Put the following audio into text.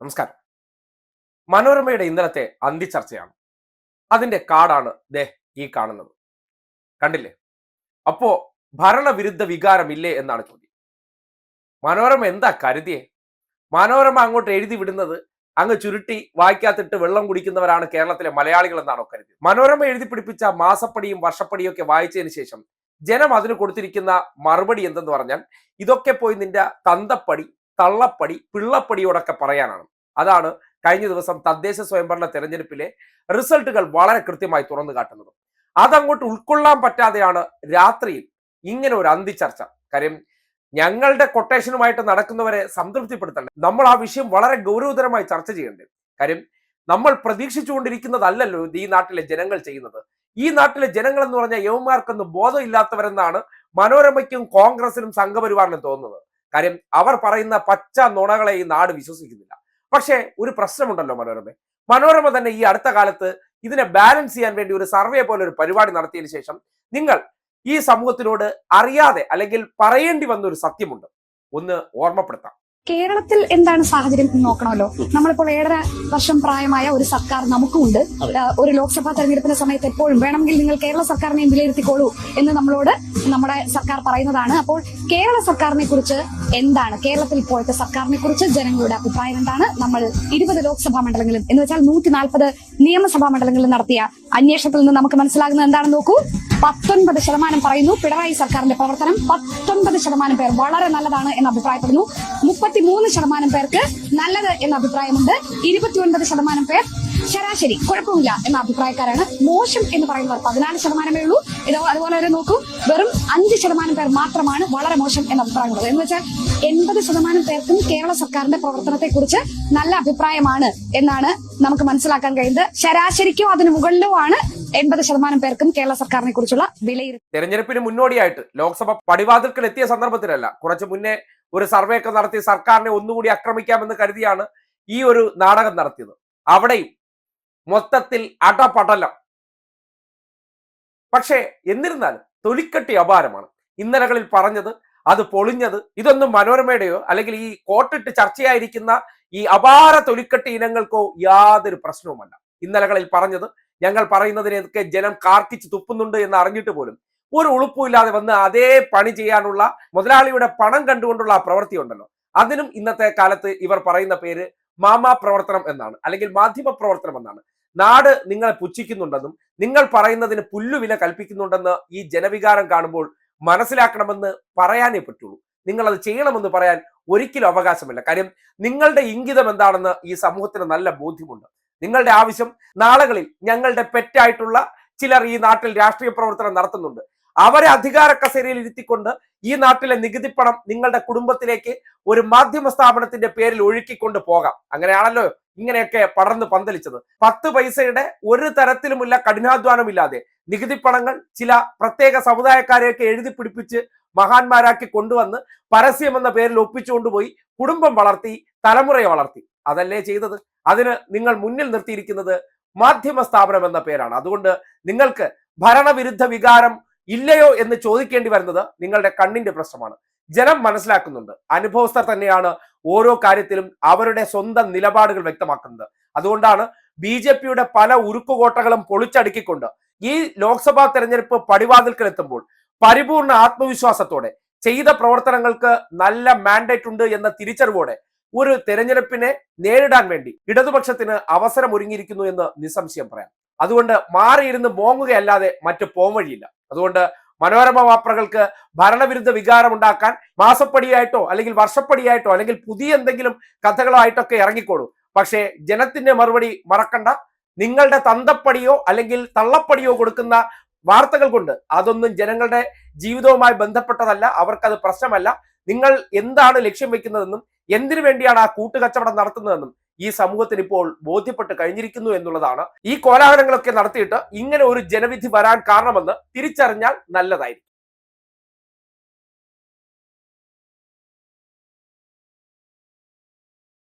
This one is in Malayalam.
നമസ്കാരം. മനോരമയുടെ ഇന്നലത്തെ അന്തിച്ചർച്ചയാണ് അതിന്റെ കാടാണ് ദേ ഈ കാണുന്നത്. കണ്ടില്ലേ? അപ്പോ ഭരണവിരുദ്ധ വികാരമില്ലേ എന്നാണ് ചോദ്യം. മനോരമ എന്താ കരുതിയേ? മനോരമ അങ്ങോട്ട് എഴുതി വിടുന്നത് അങ്ങ് ചുരുട്ടി വായിക്കാത്തിട്ട് വെള്ളം കുടിക്കുന്നവരാണ് കേരളത്തിലെ മലയാളികൾ എന്നാണോ കരുതി മനോരമ എഴുതി പിടിപ്പിച്ച മാസപ്പടിയും വർഷപ്പടിയും ഒക്കെ വായിച്ചതിന് ശേഷം ജനം അതിന് കൊടുത്തിരിക്കുന്ന മറുപടി എന്തെന്ന് പറഞ്ഞാൽ ഇതൊക്കെ പോയി നിന്റെ തന്തപ്പടി തള്ളപ്പടി പിള്ളപ്പടിയോടൊക്കെ പറയാനാണ്. അതാണ് കഴിഞ്ഞ ദിവസം തദ്ദേശ സ്വയംഭരണ തെരഞ്ഞെടുപ്പിലെ റിസൾട്ടുകൾ വളരെ കൃത്യമായി തുറന്നു കാട്ടുന്നത്. അതങ്ങോട്ട് ഉൾക്കൊള്ളാൻ പറ്റാതെയാണ് രാത്രിയിൽ ഇങ്ങനെ ഒരു അന്തിച്ചർച്ച കാര്യം ഞങ്ങളുടെ കൊട്ടേഷനുമായിട്ട് നടക്കുന്നവരെ സംതൃപ്തിപ്പെടുത്തണ്ട. നമ്മൾ ആ വിഷയം വളരെ ഗൗരവതരമായി ചർച്ച ചെയ്യേണ്ടത് കാര്യം നമ്മൾ പ്രതീക്ഷിച്ചുകൊണ്ടിരിക്കുന്നതല്ലല്ലോ ഈ നാട്ടിലെ ജനങ്ങൾ ചെയ്യുന്നത്. ഈ നാട്ടിലെ ജനങ്ങൾ എന്ന് പറഞ്ഞാൽ യവന്മാർക്കൊന്നും ബോധമില്ലാത്തവരെന്നാണ് മനോരമയ്ക്കും കോൺഗ്രസിനും സംഘപരിവാറിനും തോന്നുന്നത്. കാര്യം അവർ പറയുന്ന പച്ച നുണകളെ ഈ നാട് വിശ്വസിക്കുന്നില്ല. പക്ഷേ ഒരു പ്രശ്നമുണ്ടല്ലോ മനോരമ. മനോരമ തന്നെ ഈ അടുത്ത കാലത്ത് ഇതിനെ ബാലൻസ് ചെയ്യാൻ വേണ്ടി ഒരു സർവേ പോലെ ഒരു പരിപാടി നടത്തിയതിന് ശേഷം നിങ്ങൾ ഈ സമൂഹത്തിനോട് അറിയാതെ അല്ലെങ്കിൽ പറയേണ്ടി വന്ന ഒരു സത്യമുണ്ട്. ഒന്ന് ഓർമ്മപ്പെടുത്താം. കേരളത്തിൽ എന്താണ് സാഹചര്യം എന്ന് നോക്കണമല്ലോ. നമ്മളിപ്പോൾ ഏഴര വർഷം പ്രായമായ ഒരു സർക്കാർ നമുക്കുണ്ട്. ഒരു ലോക്സഭാ തെരഞ്ഞെടുപ്പിന്റെ സമയത്ത് എപ്പോഴും വേണമെങ്കിൽ നിങ്ങൾ കേരള സർക്കാരിനെ വിലയിരുത്തിക്കോളൂ എന്ന് നമ്മളോട് നമ്മുടെ സർക്കാർ പറയുന്നതാണ്. അപ്പോൾ കേരള സർക്കാരിനെ കുറിച്ച് എന്താണ്? കേരളത്തിൽ ഇപ്പോഴത്തെ സർക്കാരിനെ കുറിച്ച് ജനങ്ങളുടെ അഭിപ്രായം എന്താണ്? നമ്മൾ ഇരുപത് ലോക്സഭാ മണ്ഡലങ്ങളിൽ എന്ന് വെച്ചാൽ നൂറ്റി നാൽപ്പത് നിയമസഭാ മണ്ഡലങ്ങളിൽ നടത്തിയ അന്വേഷണത്തിൽ നിന്ന് നമുക്ക് മനസ്സിലാകുന്നത് എന്താണെന്ന് നോക്കൂ. പത്തൊൻപത് ശതമാനം പറയുന്നു പിണറായി സർക്കാരിന്റെ പ്രവർത്തനം. പത്തൊൻപത് ശതമാനം പേർ വളരെ നല്ലതാണ് എന്ന് അഭിപ്രായപ്പെടുന്നു. മുപ്പത്തിമൂന്ന് ശതമാനം പേർക്ക് നല്ലത് എന്ന അഭിപ്രായമുണ്ട്. ഇരുപത്തിയൊൻപത് ശതമാനം പേർ ശരാശരി കുഴപ്പമില്ല എന്ന അഭിപ്രായക്കാരാണ്. മോശം എന്ന് പറയുന്നവർ പതിനാല് ശതമാനമേ ഉള്ളൂ. ഇതോ അതുപോലെ തന്നെ നോക്കൂ. വെറും അഞ്ച് ശതമാനം പേർ മാത്രമാണ് വളരെ മോശം എന്ന അഭിപ്രായമുള്ളത്. എന്ന് വെച്ചാൽ എൺപത് ശതമാനം പേർക്കും കേരള സർക്കാരിന്റെ പ്രവർത്തനത്തെ കുറിച്ച് നല്ല അഭിപ്രായമാണ് എന്നാണ് നമുക്ക് മനസ്സിലാക്കാൻ കഴിയുന്നത്. ശരാശരിക്കോ അതിന് മുകളിലോ ആണ് എൺപത് ശതമാനം പേർക്കും കേരള സർക്കാരിനെ കുറിച്ചുള്ള വിലയിരുത്തൽ. തെരഞ്ഞെടുപ്പിന് മുന്നോടിയായിട്ട് ലോക്സഭ പടിവാതിൽക്കൽ എത്തിയ സന്ദർഭത്തിലല്ല കുറച്ച് മുന്നേ ഒരു സർവേ ഒക്കെ നടത്തി സർക്കാരിനെ ഒന്നുകൂടി ആക്രമിക്കാമെന്ന് കരുതിയാണ് ഈ ഒരു നാടകം നടത്തിയത്. അവിടെയും മൊത്തത്തിൽ അടപടലം. പക്ഷേ എന്നിരുന്നാലും തൊലിക്കെട്ടി അപാരമാണ്. ഇന്നലകളിൽ പറഞ്ഞത് അത് പൊളിഞ്ഞത് ഇതൊന്നും മനോരമയുടെയോ അല്ലെങ്കിൽ ഈ കോട്ടിട്ട് ചർച്ചയായിരിക്കുന്ന ഈ അപാര തൊലിക്കെട്ടി ഇനങ്ങൾക്കോ യാതൊരു പ്രശ്നവുമല്ല. ഇന്നലകളിൽ പറഞ്ഞത് ഞങ്ങൾ പറയുന്നതിനൊക്കെ ജനം കാർക്കിച്ച് തുപ്പുന്നുണ്ട് എന്ന് അറിഞ്ഞിട്ട് പോലും ഒരു ഉളുപ്പുമില്ലാതെ വന്ന് അതേ പണി ചെയ്യാനുള്ള മുതലാളിയുടെ പണം കണ്ടുകൊണ്ടുള്ള ആ പ്രവൃത്തി ഉണ്ടല്ലോ. അതിനും ഇന്നത്തെ കാലത്ത് ഇവർ പറയുന്ന പേര് മാമാ പ്രവർത്തനം എന്നാണ് അല്ലെങ്കിൽ മാധ്യമ പ്രവർത്തനം എന്നാണ്. നാട് നിങ്ങളെ പുച്ഛിക്കുന്നുണ്ടെന്നും നിങ്ങൾ പറയുന്നതിന് പുല്ലുവില കൽപ്പിക്കുന്നുണ്ടെന്ന് ഈ ജനവികാരം കാണുമ്പോൾ മനസ്സിലാക്കണമെന്ന് പറയാനേ പറ്റുള്ളൂ. നിങ്ങൾ അത് ചെയ്യണമെന്ന് പറയാൻ ഒരിക്കലും അവകാശമില്ല. കാര്യം നിങ്ങളുടെ ഇംഗിതം എന്താണെന്ന് ഈ സമൂഹത്തിന് നല്ല ബോധ്യമുണ്ട്. നിങ്ങളുടെ ആവശ്യം നാളുകളിൽ ഞങ്ങളുടെ പെറ്റായിട്ടുള്ള ചിലർ ഈ നാട്ടിൽ രാഷ്ട്രീയ പ്രവർത്തനം നടത്തുന്നുണ്ട്. അവരെ അധികാര കസേരയിൽ ഇരുത്തിക്കൊണ്ട് ഈ നാട്ടിലെ നികുതി പണം നിങ്ങളുടെ കുടുംബത്തിലേക്ക് ഒരു മാധ്യമ സ്ഥാപനത്തിന്റെ പേരിൽ ഒഴുക്കിക്കൊണ്ട് പോകാം. അങ്ങനെയാണല്ലോ ഇങ്ങനെയൊക്കെ പടർന്ന് പന്തലിച്ചത്. പത്ത് പൈസയുടെ ഒരു തരത്തിലുമുള്ള കഠിനാധ്വാനമില്ലാതെ നികുതി പണങ്ങൾ ചില പ്രത്യേക സമുദായക്കാരെയൊക്കെ എഴുതി പിടിപ്പിച്ച് മഹാന്മാരാക്കി കൊണ്ടുവന്ന് പരസ്യം എന്ന പേരിൽ ഒപ്പിച്ചുകൊണ്ടുപോയി കുടുംബം വളർത്തി തലമുറയെ വളർത്തി. അതല്ലേ ചെയ്തത്? അതിന് നിങ്ങൾ മുന്നിൽ നിർത്തിയിരിക്കുന്നത് മാധ്യമ സ്ഥാപനം എന്ന പേരാണ്. അതുകൊണ്ട് നിങ്ങൾക്ക് ഭരണവിരുദ്ധ വികാരം ഇല്ലയോ എന്ന് ചോദിക്കേണ്ടി വരുന്നത് നിങ്ങളുടെ കണ്ണിന്റെ പ്രശ്നമാണ്. ജനം മനസ്സിലാക്കുന്നുണ്ട്. അനുഭവസ്ഥർ തന്നെയാണ് ഓരോ കാര്യത്തിലും അവരുടെ സ്വന്തം നിലപാടുകൾ വ്യക്തമാക്കുന്നത്. അതുകൊണ്ടാണ് ബി ജെ പിയുടെ പല ഉരുക്കുകോട്ടകളും പൊളിച്ചടുക്കിക്കൊണ്ട് ഈ ലോക്സഭാ തെരഞ്ഞെടുപ്പ് പടിവാതിൽക്കൽ എത്തുമ്പോൾ പരിപൂർണ ആത്മവിശ്വാസത്തോടെ ചെയ്ത പ്രവർത്തനങ്ങൾക്ക് നല്ല മാൻഡേറ്റ് ഉണ്ട് എന്ന തിരിച്ചറിവോടെ ഒരു തെരഞ്ഞെടുപ്പിനെ നേരിടാൻ വേണ്ടി ഇടതുപക്ഷത്തിന് അവസരം ഒരുങ്ങിയിരിക്കുന്നു എന്ന് നിസ്സംശയം പറയാം. അതുകൊണ്ട് മാറിയിരുന്ന് മോങ്ങുകയല്ലാതെ മറ്റു പോംവഴിയില്ല. അതുകൊണ്ട് മനോരമ വാപ്രകൾക്ക് ഭരണവിരുദ്ധ വികാരം ഉണ്ടാക്കാൻ മാസപ്പടിയായിട്ടോ അല്ലെങ്കിൽ വർഷപ്പടിയായിട്ടോ അല്ലെങ്കിൽ പുതിയ എന്തെങ്കിലും കഥകളോ ആയിട്ടൊക്കെ ഇറങ്ങിക്കോളൂ. പക്ഷേ ജനത്തിന്റെ മറുപടി മറക്കണ്ട. നിങ്ങളുടെ തന്തപ്പടിയോ അല്ലെങ്കിൽ തള്ളപ്പടിയോ കൊടുക്കുന്ന വാർത്തകൾ കൊണ്ട് അതൊന്നും ജനങ്ങളുടെ ജീവിതവുമായി ബന്ധപ്പെട്ടതല്ല. അവർക്കത് പ്രശ്നമല്ല. നിങ്ങൾ എന്താണ് ലക്ഷ്യം വെക്കുന്നതെന്നും എന്തിനു വേണ്ടിയാണ് ആ കൂട്ടുകച്ചവടം നടത്തുന്നതെന്നും ഈ സമൂഹത്തിന് ഇപ്പോൾ ബോധ്യപ്പെട്ട് കഴിഞ്ഞിരിക്കുന്നു എന്നുള്ളതാണ് ഈ കോലാഹലങ്ങളൊക്കെ നടത്തിയിട്ട് ഇങ്ങനെ ഒരു ജനവിധി വരാൻ കാരണമെന്ന് തിരിച്ചറിഞ്ഞാൽ നല്ലതായിരിക്കും.